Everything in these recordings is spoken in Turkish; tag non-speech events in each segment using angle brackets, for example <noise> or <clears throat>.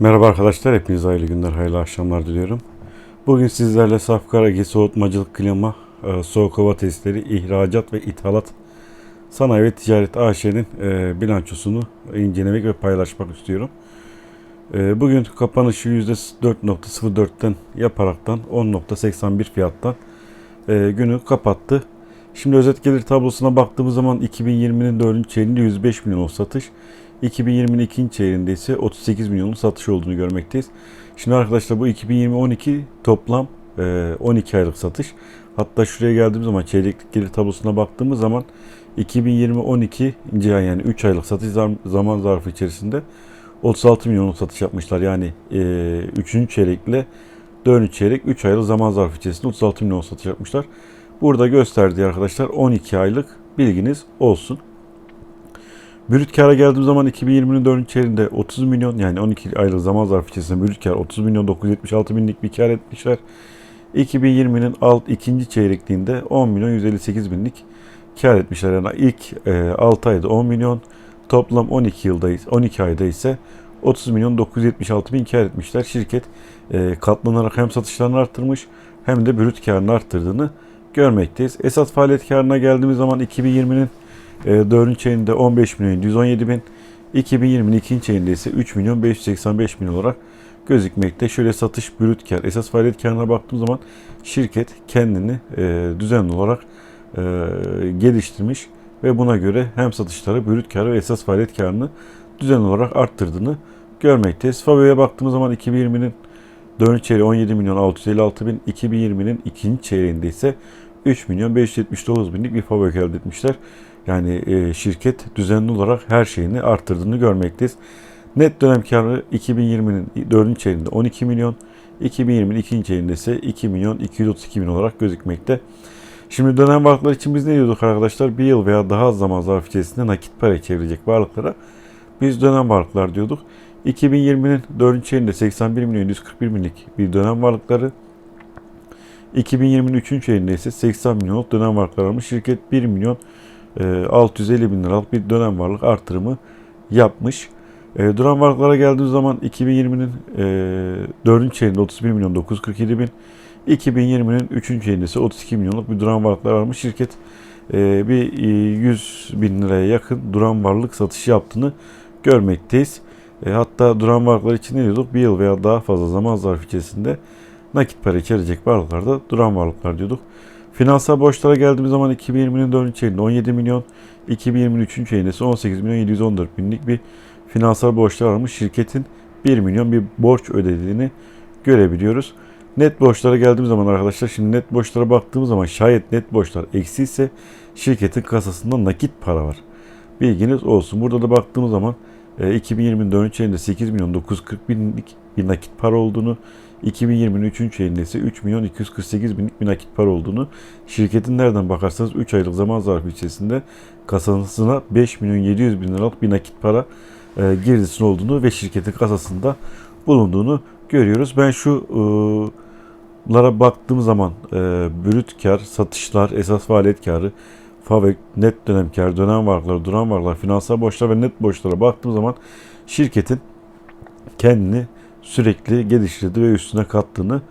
Merhaba arkadaşlar, hepinize hayırlı günler, hayırlı akşamlar diliyorum. Bugün sizlerle Safkaragi Soğutmacılık Klima, e, Soğuk Hava Testleri, İhracat ve İthalat Sanayi ve Ticaret AŞ'nin e, bilançosunu incelemek ve paylaşmak istiyorum. E, Bugün kapanışı %4.04'ten yaparaktan 10.81 fiyattan günü kapattı. Şimdi özet gelir tablosuna baktığımız zaman 2020'nin 4. çeyreğinde 105 milyon satış, 2020'nin 2. çeyreğinde ise 38 milyonun satış olduğunu görmekteyiz. Şimdi arkadaşlar bu 2020-12 toplam e, 12 aylık satış. Hatta şuraya geldiğimiz zaman çeyreklik gelir tablosuna baktığımız zaman 2020-12. ay yani 3 aylık satış zam- zaman zarfı içerisinde 36 milyonluk satış yapmışlar. Yani e, 3. çeyrekle 4. çeyrek 3 aylık zaman zarfı içerisinde 36 milyon satış yapmışlar. Burada gösterdiği arkadaşlar 12 aylık bilginiz olsun. Brüt kâra geldiğim zaman 2020'nin 4. çeyreğinde 30 milyon yani 12 aylık zaman zarfı içerisinde brüt kâr 30 milyon 976 binlik bir kâr etmişler. 2020'nin alt ikinci çeyrekliğinde 10 milyon 158 binlik kâr etmişler. Yani ilk e, 6 ayda 10 milyon toplam 12 yılda 12 ayda ise 30 milyon 976 bin kâr etmişler. Şirket e, katlanarak hem satışlarını arttırmış hem de brüt kârını arttırdığını görmekteyiz. Esas faaliyet karına geldiğimiz zaman 2020'nin e, 4. çeyreğinde 15 milyon 117 bin, 2020'nin 2. çeyreğinde ise 3 milyon 585 bin olarak gözükmekte. Şöyle satış brüt kar, esas faaliyet karına baktığım zaman şirket kendini e, düzenli olarak e, geliştirmiş ve buna göre hem satışları, brüt karı ve esas faaliyet karını düzenli olarak arttırdığını görmekteyiz. Fabio'ya baktığımız zaman 2020'nin 4. çeyreği 17 milyon 656 bin, 2020'nin 2. çeyreğinde ise 3 milyon 579 binlik bir fabrik elde etmişler. Yani e, şirket düzenli olarak her şeyini arttırdığını görmekteyiz. Net dönem karı 2020'nin 4. çeyreğinde 12 milyon, 2020'nin 2. çeyreğinde ise 2 milyon 232 bin olarak gözükmekte. Şimdi dönem varlıklar için biz ne diyorduk arkadaşlar? Bir yıl veya daha az zaman zarfı içerisinde nakit para çevirecek varlıklara biz dönem varlıklar diyorduk. 2020'nin 4. çeyreğinde 81 milyon 141 binlik bir dönem varlıkları, 2020'nin 3. çeyreğinde ise 80 milyonluk dönem varlıklar almış. Şirket 1 milyon 650 bin liralık bir dönem varlık artırımı yapmış. E, dönem varlıklara geldiğimiz zaman 2020'nin e, 4. çeyreğinde 31 milyon 947 bin, 2020'nin 3. çeyreğinde ise 32 milyonluk bir duran varlıklar almış. Şirket e, bir e, 100 bin liraya yakın duran varlık satışı yaptığını görmekteyiz. E, hatta duran varlıklar için ne diyorduk? Bir yıl veya daha fazla zaman zarfı içerisinde nakit para içerecek varlıklarda duran varlıklar diyorduk. Finansal borçlara geldiğimiz zaman 2020'nin 4. çeyreğinde 17 milyon, 2020'nin 3. çeyreğinde ise 18 milyon 714 binlik bir finansal borçlar varmış. Şirketin 1 milyon bir borç ödediğini görebiliyoruz. Net borçlara geldiğimiz zaman arkadaşlar şimdi net borçlara baktığımız zaman şayet net borçlar eksi ise şirketin kasasında nakit para var. Bilginiz olsun. Burada da baktığımız zaman e, 2020'nin 4. çeyreğinde 8 milyon 940 binlik bir nakit para olduğunu, 2020'nin 3. çeyreğinde ise 3 milyon 248 binlik bir nakit para olduğunu, şirketin nereden bakarsanız 3 aylık zaman zarfı içerisinde kasasına 5 milyon 700 bin liralık bir nakit para e, girdisinin olduğunu ve şirketin kasasında bulunduğunu görüyoruz. Ben şu e, lara baktığım zaman e, brüt kar, satışlar, esas faaliyet karı, FAVÖK, net dönem kar, dönem varlıklar, duran varlıklar, finansal borçlar ve net borçlara baktığım zaman şirketin kendini sürekli geliştirdi ve üstüne kattığını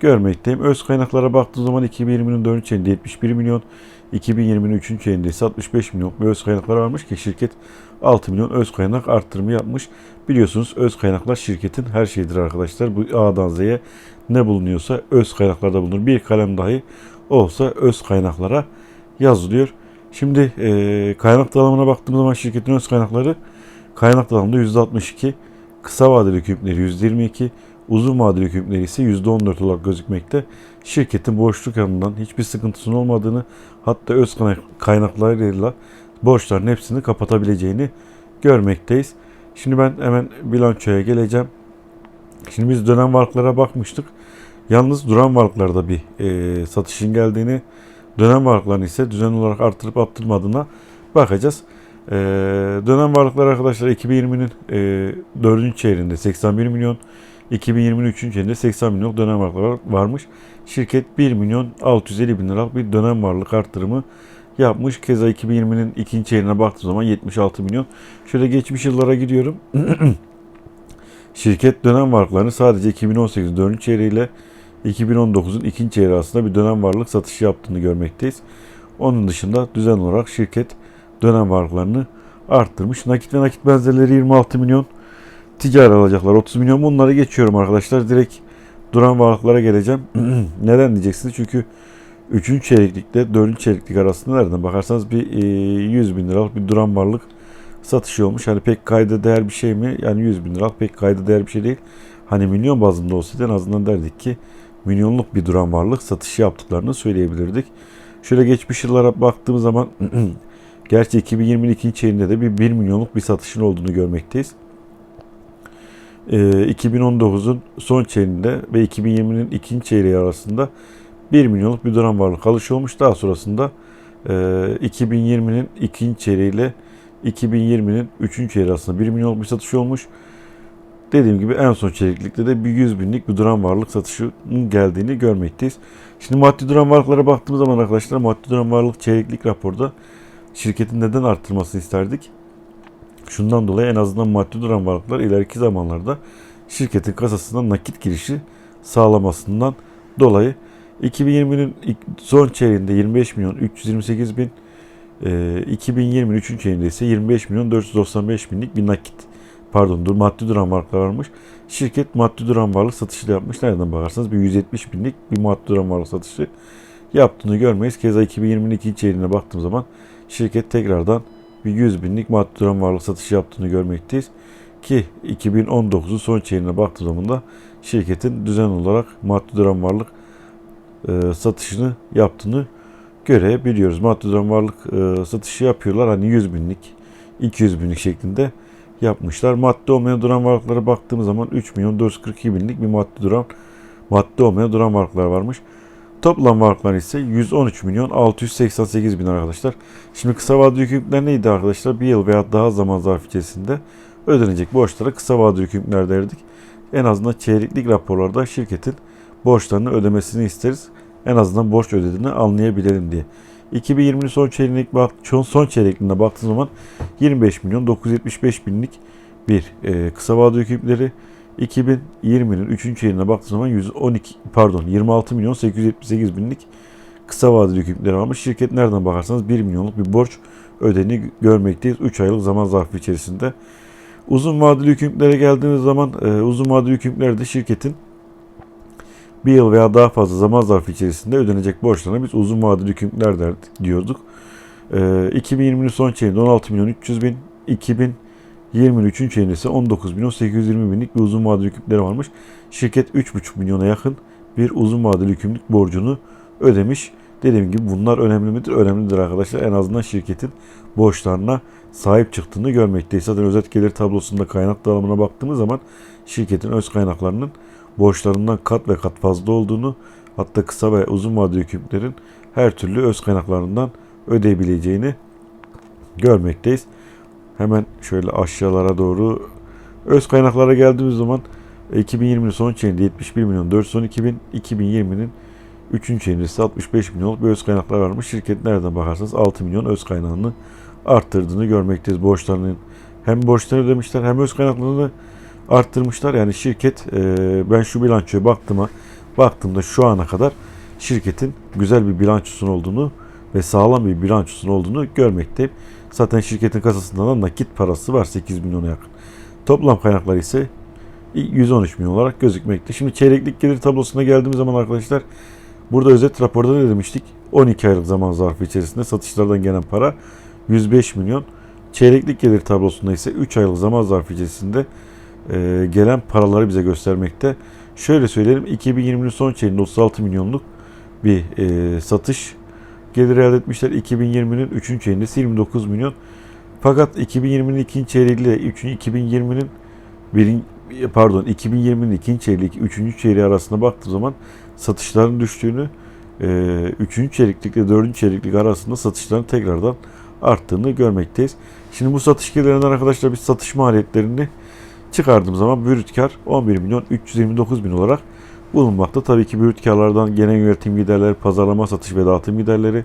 görmekteyim. Öz kaynaklara baktığım zaman 2020'nin 4. çeyreğinde 71 milyon, 2020'nin 3. çeyreğinde ise 65 milyon öz kaynaklar varmış ki şirket 6 milyon öz kaynak arttırımı yapmış. Biliyorsunuz öz kaynaklar şirketin her şeyidir arkadaşlar. Bu A'dan Z'ye ne bulunuyorsa öz kaynaklarda bulunur. Bir kalem dahi olsa öz kaynaklara yazılıyor. Şimdi e, kaynak dağılımına baktığımız zaman şirketin öz kaynakları kaynak dağılımında %62, kısa vadeli hükümleri %22, uzun vadeli hükümleri ise %14 olarak gözükmekte. Şirketin borçluk yanından hiçbir sıkıntısının olmadığını hatta öz kaynak- kaynaklarıyla borçların hepsini kapatabileceğini görmekteyiz. Şimdi ben hemen bilançoya geleceğim. Şimdi biz dönem varlıklara bakmıştık. Yalnız duran varlıklarda bir e, satışın geldiğini, dönem varlıklarını ise düzenli olarak artırıp arttırmadığına bakacağız. E, dönem varlıklar arkadaşlar 2020'nin e, 4. çeyreğinde 81 milyon, 2020'nin 3. çeyreğinde 80 milyon dönem varlıklar var- varmış. Şirket 1 milyon 650 bin liralık bir dönem varlık arttırımı yapmış. Keza 2020'nin ikinci çeyreğine baktığım zaman 76 milyon. Şöyle geçmiş yıllara gidiyorum. <clears throat> Şirket dönem varlıklarını sadece 2018'in 4. çeyreği ile 2019'un 2. çeyreği arasında bir dönem varlık satışı yaptığını görmekteyiz. Onun dışında düzen olarak şirket dönem varlıklarını arttırmış. Nakit ve nakit benzerleri 26 milyon, ticari alacaklar 30 milyon. Bunları geçiyorum arkadaşlar. Direkt duran varlıklara geleceğim. <clears throat> Neden diyeceksiniz? Çünkü 3. çeyreklikle 4. çeyreklik arasında nereden bakarsanız bir e, 100 bin liralık bir duran varlık satışı olmuş. Hani pek kayda değer bir şey mi? Yani 100 bin liralık pek kayda değer bir şey değil. Hani milyon bazında olsaydı en azından derdik ki milyonluk bir duran varlık satışı yaptıklarını söyleyebilirdik. Şöyle geçmiş yıllara baktığımız zaman <clears throat> gerçi 2020'nin ikinci çeyreğinde de bir 1 milyonluk bir satışın olduğunu görmekteyiz. Ee, 2019'un son çeyreğinde ve 2020'nin ikinci çeyreği arasında 1 milyonluk bir duran varlık alışı olmuş. Daha sonrasında e, 2020'nin ikinci çeyreği ile 2020'nin üçüncü çeyreği arasında 1 milyonluk bir satış olmuş. Dediğim gibi en son çeyreklikte de bir 100 binlik bir duran varlık satışının geldiğini görmekteyiz. Şimdi maddi duran varlıklara baktığımız zaman arkadaşlar maddi duran varlık çeyreklik raporda şirketin neden arttırmasını isterdik? Şundan dolayı en azından maddi duran varlıklar ileriki zamanlarda şirketin kasasına nakit girişi sağlamasından dolayı 2020'nin ilk- son çeyreğinde 25 milyon 328 bin, e, 2020'nin 3. çeyreğinde ise 25 milyon 495 binlik bir nakit pardon dur maddi duran varlıklar varmış. Şirket maddi duran varlık satışı da yapmış. Nereden bakarsanız bir 170 binlik bir maddi duran varlık satışı yaptığını görmeyiz. Keza 2020'nin ikinci çeyreğine baktığım zaman şirket tekrardan bir 100 binlik maddi duran varlık satışı yaptığını görmekteyiz. Ki 2019'un son çeyreğine baktığım zaman da şirketin düzen olarak maddi duran varlık e, satışını yaptığını görebiliyoruz. Maddi duran varlık e, satışı yapıyorlar. Hani 100 binlik, 200 binlik şeklinde yapmışlar. Madde olmayan duran varlıklara baktığımız zaman 3 milyon 442 binlik bir madde duran madde olmayan duran varlıklar varmış. Toplam varlıklar ise 113 milyon 688 bin arkadaşlar. Şimdi kısa vadeli yükümlülükler neydi arkadaşlar? Bir yıl veya daha zaman zarfı içerisinde ödenecek borçlara kısa vadeli yükümlülükler derdik. En azından çeyreklik raporlarda şirketin borçlarını ödemesini isteriz. En azından borç ödediğini anlayabilelim diye. 2020'nin son çeyreklik bak son, çeyrekliğine baktığım zaman 25 milyon 975 binlik bir e, kısa vadeli yükümlülükleri 2020'nin 3. çeyreğine baktığım zaman 112 pardon 26 milyon 878 binlik kısa vadeli yükümlülükleri varmış. Şirket nereden bakarsanız 1 milyonluk bir borç ödeni görmekteyiz 3 aylık zaman zarfı içerisinde. Uzun vadeli yükümlülüklere geldiğimiz zaman e, uzun vadeli yükümlülüklerde şirketin bir yıl veya daha fazla zaman zarfı içerisinde ödenecek borçlarına biz uzun vadeli yükümlülükler derdik, diyorduk. E, 2020'nin son çeyreğinde 16 milyon 300 bin, 2020'nin 3. çeyreğinde ise 19 milyon 820 binlik bir uzun vadeli yükümlülükleri varmış. Şirket 3,5 milyona yakın bir uzun vadeli yükümlülük borcunu ödemiş. Dediğim gibi bunlar önemli midir? Önemlidir arkadaşlar. En azından şirketin borçlarına sahip çıktığını görmekteyiz. Zaten özet gelir tablosunda kaynak dağılımına baktığımız zaman şirketin öz kaynaklarının borçlarından kat ve kat fazla olduğunu hatta kısa ve uzun vadeli yükümlülüklerin her türlü öz kaynaklarından ödeyebileceğini görmekteyiz. Hemen şöyle aşağılara doğru öz kaynaklara geldiğimiz zaman 2020'nin son çeyreğinde 71 milyon 412 bin, 2020'nin 3. çeyreğinde ise 65 milyonluk bir öz kaynaklar varmış. Şirket nereden bakarsanız 6 milyon öz kaynağını arttırdığını görmekteyiz. Borçlarının hem borçlarını ödemişler hem öz kaynaklarını arttırmışlar. Yani şirket e, ben şu bilançoya baktığıma baktığımda şu ana kadar şirketin güzel bir bilançosunun olduğunu ve sağlam bir bilançosunun olduğunu görmekteyim. Zaten şirketin kasasında da nakit parası var 8 milyona yakın. Toplam kaynaklar ise 113 milyon olarak gözükmekte. Şimdi çeyreklik gelir tablosuna geldiğimiz zaman arkadaşlar burada özet raporda ne demiştik? 12 aylık zaman zarfı içerisinde satışlardan gelen para 105 milyon. Çeyreklik gelir tablosunda ise 3 aylık zaman zarfı içerisinde e, gelen paraları bize göstermekte. Şöyle söyleyelim 2020'nin son çeyreğinde 36 milyonluk bir e, satış gelir elde etmişler. 2020'nin 3. çeyreğinde ise 29 milyon. Fakat 2020'nin 2. çeyreğiyle 3. 2020'nin birin, pardon 2020'nin 2. çeyreği 3. çeyreği arasında baktığım zaman satışların düştüğünü 3. çeyreklikle 4. çeyreklik arasında satışların tekrardan arttığını görmekteyiz. Şimdi bu satış gelirinden arkadaşlar biz satış maliyetlerini çıkardığım zaman brüt kar 11 milyon 329 bin olarak bulunmakta. Tabii ki brüt karlardan genel yönetim giderleri, pazarlama, satış ve dağıtım giderleri,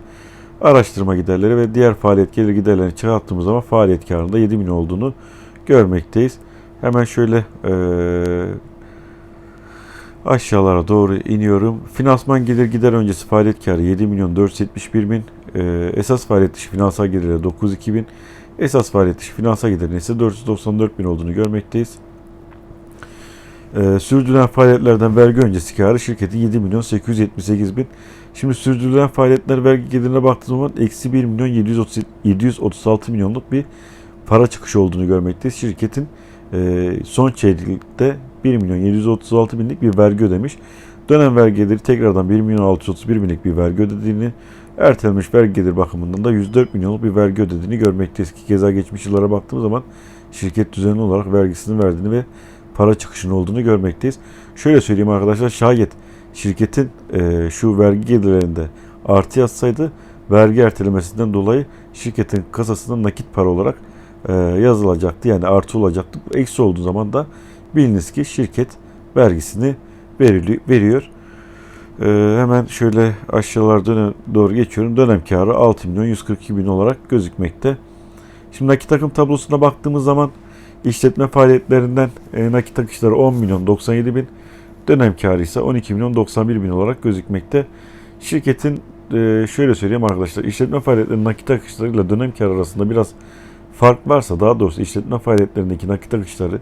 araştırma giderleri ve diğer faaliyet gelir giderlerini çıkarttığımız zaman faaliyet karında 7 milyon olduğunu görmekteyiz. Hemen şöyle eee, aşağılara doğru iniyorum. Finansman gelir gider öncesi faaliyet karı 7 milyon 471 bin. Eee, esas faaliyet dışı finansal geliri 92 bin. Esas faaliyet dışı finansal gelirin ise 494 bin olduğunu görmekteyiz. Eee, sürdürülen faaliyetlerden vergi öncesi karı şirketin 7 milyon 878 bin. Şimdi sürdürülen faaliyetler vergi gelirine baktığımız zaman eksi 1 milyon 730 736 milyonluk bir para çıkışı olduğunu görmekteyiz. Şirketin e, son çeyrekte 1 milyon 736 binlik bir vergi ödemiş. Dönem vergi geliri tekrardan 1 milyon 631 binlik bir vergi ödediğini, ertelenmiş vergi gelir bakımından da 104 milyonluk bir vergi ödediğini görmekteyiz ki keza geçmiş yıllara baktığımız zaman şirket düzenli olarak vergisini verdiğini ve para çıkışının olduğunu görmekteyiz. Şöyle söyleyeyim arkadaşlar şayet şirketin e, şu vergi gelirlerinde artı yazsaydı vergi ertelemesinden dolayı şirketin kasasında nakit para olarak e, yazılacaktı. Yani artı olacaktı. Eksi olduğu zaman da biliniz ki şirket vergisini verili- veriyor. E, hemen şöyle aşağılara doğru geçiyorum. Dönem karı 6 milyon 142 bin olarak gözükmekte. Şimdi nakit akım tablosuna baktığımız zaman işletme faaliyetlerinden e, nakit akışları 10 milyon 97 bin. Dönem karı ise 12 milyon 91 bin olarak gözükmekte. Şirketin e, şöyle söyleyeyim arkadaşlar işletme faaliyetlerinin nakit akışlarıyla dönem karı arasında biraz fark varsa daha doğrusu işletme faaliyetlerindeki nakit akışları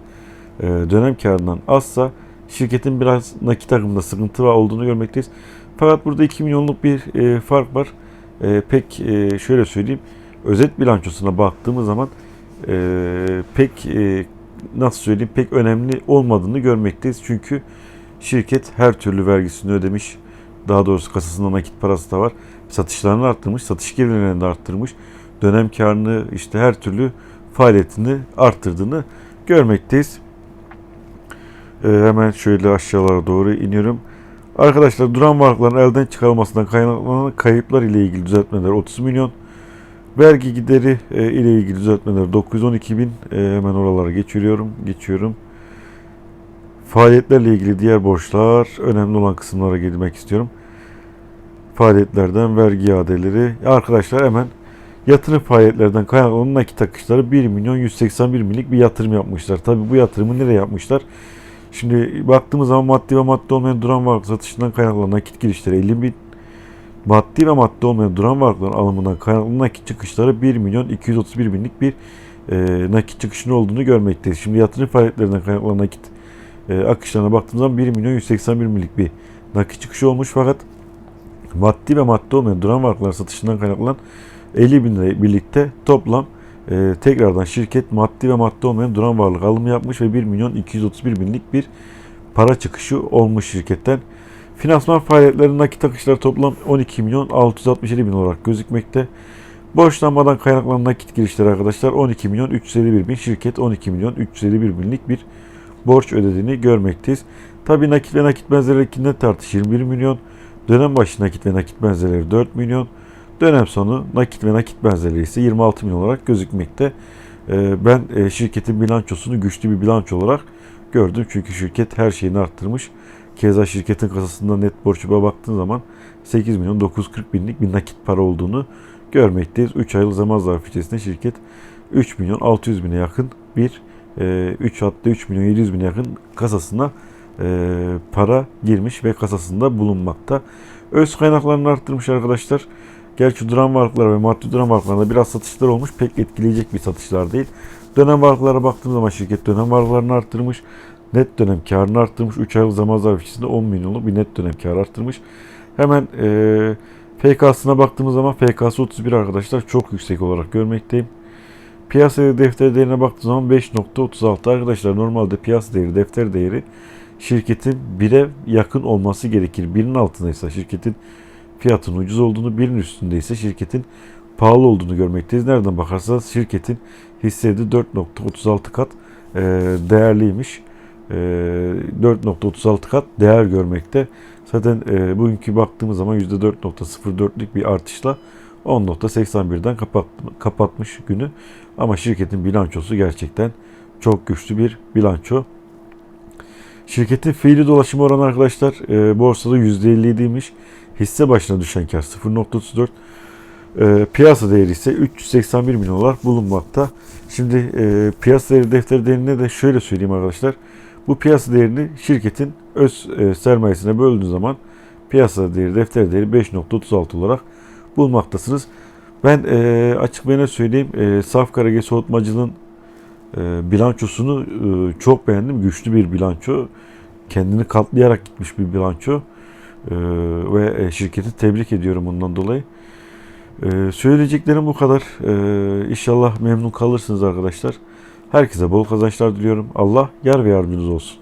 e, dönem karından azsa şirketin biraz nakit akımında sıkıntı var olduğunu görmekteyiz. Fakat burada 2 milyonluk bir fark var. Pek şöyle söyleyeyim özet bilançosuna baktığımız zaman e, pek e, nasıl söyleyeyim pek önemli olmadığını görmekteyiz. Çünkü şirket her türlü vergisini ödemiş. Daha doğrusu kasasında nakit parası da var. Satışlarını arttırmış, satış gelirlerini de arttırmış. Dönem karını işte her türlü faaliyetini arttırdığını görmekteyiz. Ee, hemen şöyle aşağılara doğru iniyorum. Arkadaşlar duran varlıkların elden çıkarılmasından kaynaklanan kayıplar ile ilgili düzeltmeler 30 milyon. Vergi gideri e, ile ilgili düzeltmeler 912 bin. E, hemen oralara geçiyorum. Geçiyorum. Faaliyetlerle ilgili diğer borçlar önemli olan kısımlara girmek istiyorum. Faaliyetlerden vergi iadeleri. Arkadaşlar hemen yatırım faaliyetlerden kaynaklanan nakit akışları 1 milyon 181 binlik bir yatırım yapmışlar. Tabi bu yatırımı nereye yapmışlar? Şimdi baktığımız zaman maddi ve maddi olmayan duran varlık satışından kaynaklanan nakit girişleri 50 bin. Maddi ve maddi olmayan duran varlıkların alımından kaynaklanan nakit çıkışları 1 milyon 231 binlik bir e, nakit çıkışının olduğunu görmekteyiz. Şimdi yatırım faaliyetlerinden kaynaklanan nakit e, akışlarına baktığımız zaman 1 milyon 181 binlik bir nakit çıkışı olmuş fakat maddi ve maddi olmayan duran varlıklar satışından kaynaklanan 50 bin lira birlikte toplam e, tekrardan şirket maddi ve maddi olmayan duran varlık alımı yapmış ve 1 milyon 231 binlik bir para çıkışı olmuş şirketten. Finansman faaliyetlerinin nakit akışları toplam 12 milyon 667 bin olarak gözükmekte. Borçlanmadan kaynaklanan nakit girişleri arkadaşlar 12 milyon 351 bin şirket 12 milyon 351 binlik bir borç ödediğini görmekteyiz. Tabi nakit ve nakit benzerleri net artış 21 milyon. Dönem başı nakit ve nakit benzerleri 4 milyon. Dönem sonu nakit ve nakit benzerleri ise 26 milyon olarak gözükmekte. Ee, Ben e, şirketin bilançosunu güçlü bir bilanço olarak gördüm. Çünkü şirket her şeyini arttırmış. Keza şirketin kasasında net borçluğa baktığın zaman 8 milyon 940 binlik bir nakit para olduğunu görmekteyiz. 3 aylık zaman zarfı içerisinde şirket 3 milyon 600 bine yakın bir 3 hatta 3 milyon 700 bine yakın kasasına e, para girmiş ve kasasında bulunmakta. Öz kaynaklarını arttırmış arkadaşlar. Gerçi duran varlıklar ve maddi duran varlıklarında biraz satışlar olmuş. Pek etkileyecek bir satışlar değil. Dönem varlıklara baktığım zaman şirket dönem varlıklarını arttırmış. Net dönem karını arttırmış. 3 aylık zaman zarfı içerisinde 10 milyonluk bir net dönem karı arttırmış. Hemen e, FK'sına baktığımız zaman FK'sı 31 arkadaşlar çok yüksek olarak görmekteyim. Piyasa defter değerine baktığımız zaman 5.36 arkadaşlar normalde piyasa değeri defter değeri şirketin 1'e yakın olması gerekir. 1'in altındaysa şirketin fiyatının ucuz olduğunu, birinin üstündeyse şirketin pahalı olduğunu görmekteyiz. Nereden bakarsanız şirketin hissedi 4.36 kat e, değerliymiş. E, 4.36 kat değer görmekte. Zaten e, bugünkü baktığımız zaman %4.04'lük bir artışla 10.81'den kapat, kapatmış günü. Ama şirketin bilançosu gerçekten çok güçlü bir bilanço. Şirketin fiili dolaşım oranı arkadaşlar e, borsada %57'ymiş. Hisse başına düşen kar 0.34. E, piyasa değeri ise 381 milyon olarak bulunmakta. Şimdi e, piyasa değeri defteri değerine de şöyle söyleyeyim arkadaşlar. Bu piyasa değerini şirketin öz e, sermayesine böldüğün zaman piyasa değeri defter değeri 5.36 olarak bulmaktasınız. Ben e, açık ve söyleyeyim e, Saf Karage Soğutmacılığın e, bilançosunu e, çok beğendim. Güçlü bir bilanço. Kendini katlayarak gitmiş bir bilanço. E, ve e, şirketi tebrik ediyorum bundan dolayı. E, söyleyeceklerim bu kadar. E, inşallah memnun kalırsınız arkadaşlar. Herkese bol kazançlar diliyorum. Allah yar ve yardımcınız olsun.